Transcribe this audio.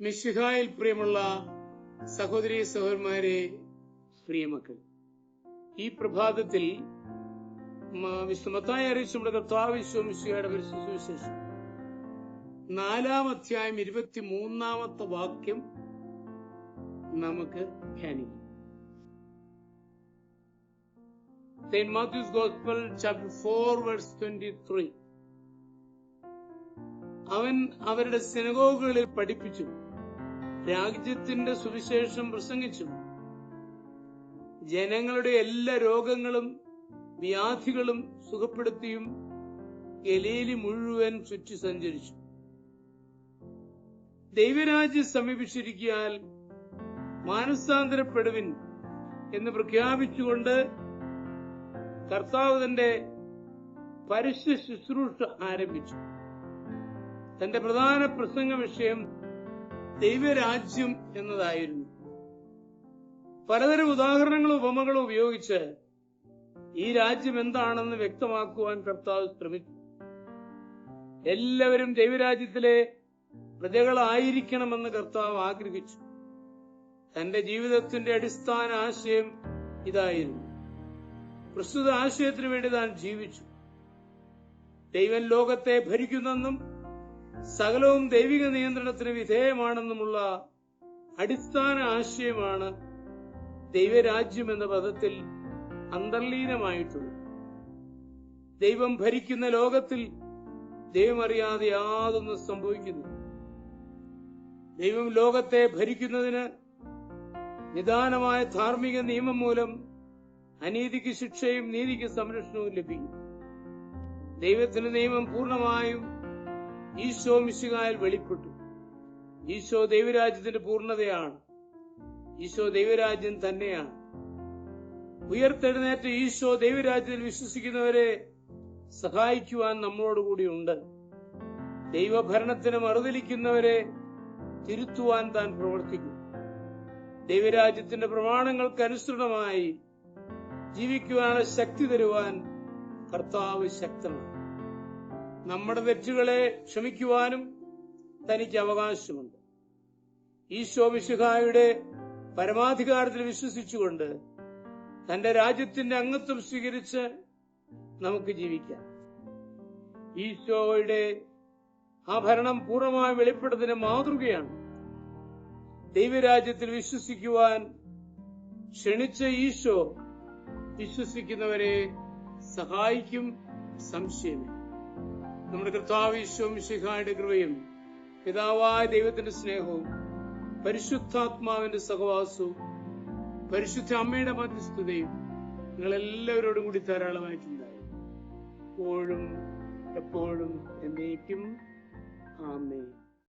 മിശിഹായിൽ പ്രിയമുള്ള സഹോദരി സഹോദരന്മാരെ പ്രിയമക്കൾ. ഈ പ്രഭാതത്തിൽ വിശ്വമത്തായി അറിയിച്ചു നമ്മുടെ കർത്താവ് സുവിശേഷം. നാലാം അധ്യായം ഇരുപത്തി മൂന്നാമത്തെ വാക്യം നമുക്ക് ധ്യാനിക്കാം. Saint Matthew's gospel chapter four verse twenty three. അവൻ അവരുടെ സിനഗോഗുകളിൽ പഠിപ്പിച്ചു. രാജ്യത്തിന്റെ സുവിശേഷം പ്രസംഗിച്ചു. ജനങ്ങളുടെ എല്ലാ രോഗങ്ങളും വ്യാധികളും സുഖപ്പെടുത്തിയും ഗലീലി മുഴുവൻ ചുറ്റി സഞ്ചരിച്ചു. ദൈവരാജ്യം സമീപിച്ചിരിക്കാൻ മാനസാന്തരപ്പെടുവിൻ എന്ന് പ്രഖ്യാപിച്ചുകൊണ്ട് കർത്താവ് തന്റെ പരസ്യ ശുശ്രൂഷ ആരംഭിച്ചു. തന്റെ പ്രധാന പ്രസംഗ വിഷയം ദൈവരാജ്യം എന്നതായിരുന്നു. പലതരം ഉദാഹരണങ്ങളും ഉപമകളും ഉപയോഗിച്ച് ഈ രാജ്യം എന്താണെന്ന് വ്യക്തമാക്കുവാൻ കർത്താവ് ശ്രമിച്ചു. എല്ലാവരും ദൈവരാജ്യത്തിലെ പ്രജകളായിരിക്കണമെന്ന് കർത്താവ് ആഗ്രഹിച്ചു. തന്റെ ജീവിതത്തിന്റെ അടിസ്ഥാന ആശയം ഇതായിരുന്നു. പ്രസ്തുത ആശയത്തിനു വേണ്ടി താൻ ജീവിച്ചു. ദൈവം ലോകത്തെ ഭരിക്കുന്നെന്നും സകലവും ദൈവിക നിയന്ത്രണത്തിന് വിധേയമാണെന്നുമുള്ള അടിസ്ഥാന ആശയമാണ് ദൈവരാജ്യം എന്ന പദത്തിൽ അന്തർലീനമായിട്ടുള്ളത്. ദൈവം ഭരിക്കുന്ന ലോകത്തിൽ ദൈവമറിയാതെ യാതൊന്നും സംഭവിക്കുന്നു. ദൈവം ലോകത്തെ ഭരിക്കുന്നതിന് നിദാനമായ ധാർമ്മിക നിയമം മൂലം അനീതിക്ക് ശിക്ഷയും നീതിക്ക് സംരക്ഷണവും ലഭിക്കും ദൈവത്തിന്റെ നിയമം പൂർണമായും ഈശോ മിശികായിൽ വെളിപ്പെട്ടു. ഈശോ ദൈവരാജ്യത്തിന്റെ പൂർണതയാണ്. ഈശോ ദൈവരാജ്യം തന്നെയാണ്. ഉയർത്തെഴുന്നേറ്റ് ഈശോ ദൈവരാജ്യത്തിൽ വിശ്വസിക്കുന്നവരെ സഹായിക്കുവാൻ നമ്മളോടുകൂടിയുണ്ട് ദൈവഭരണത്തിന് മറുതലിക്കുന്നവരെ തിരുത്തുവാൻ താൻ പ്രവർത്തിക്കും. ദൈവരാജ്യത്തിന്റെ പ്രമാണങ്ങൾക്ക് അനുസൃതമായി ജീവിക്കുവാനുള്ള ശക്തി തരുവാൻ കർത്താവ് ശക്തനാണ്. നമ്മുടെ തെറ്റുകളെ ക്ഷമിക്കുവാനും തനിക്ക് അവകാശമുണ്ട്. ഈശോ വിശുഹായുടെ പരമാധികാരത്തിൽ വിശ്വസിച്ചുകൊണ്ട് തന്റെ രാജ്യത്തിന്റെ അംഗത്വം സ്വീകരിച്ച് നമുക്ക് ജീവിക്കാം. ഈശോയുടെ ആ ഭരണം പൂർണമായി വെളിപ്പെടുത്തുന്ന മാതൃകയാണ് ദൈവരാജ്യത്തിൽ വിശ്വസിക്കുവാൻ ക്ഷണിച്ച ഈശോ വിശ്വസിക്കുന്നവരെ സഹായിക്കും സംശയമില്ല. നമ്മുടെ കർത്താവ് ഈശോ കൃപയും പിതാവായ ദൈവത്തിന്റെ സ്നേഹവും പരിശുദ്ധാത്മാവിന്റെ സഹവാസവും പരിശുദ്ധ അമ്മയുടെ മധ്യസ്ഥതയും നിങ്ങൾ എല്ലാവരോടും കൂടി ധാരാളമായിട്ടുണ്ടായി. എപ്പോഴും എപ്പോഴും എന്നേക്കും. ആമേ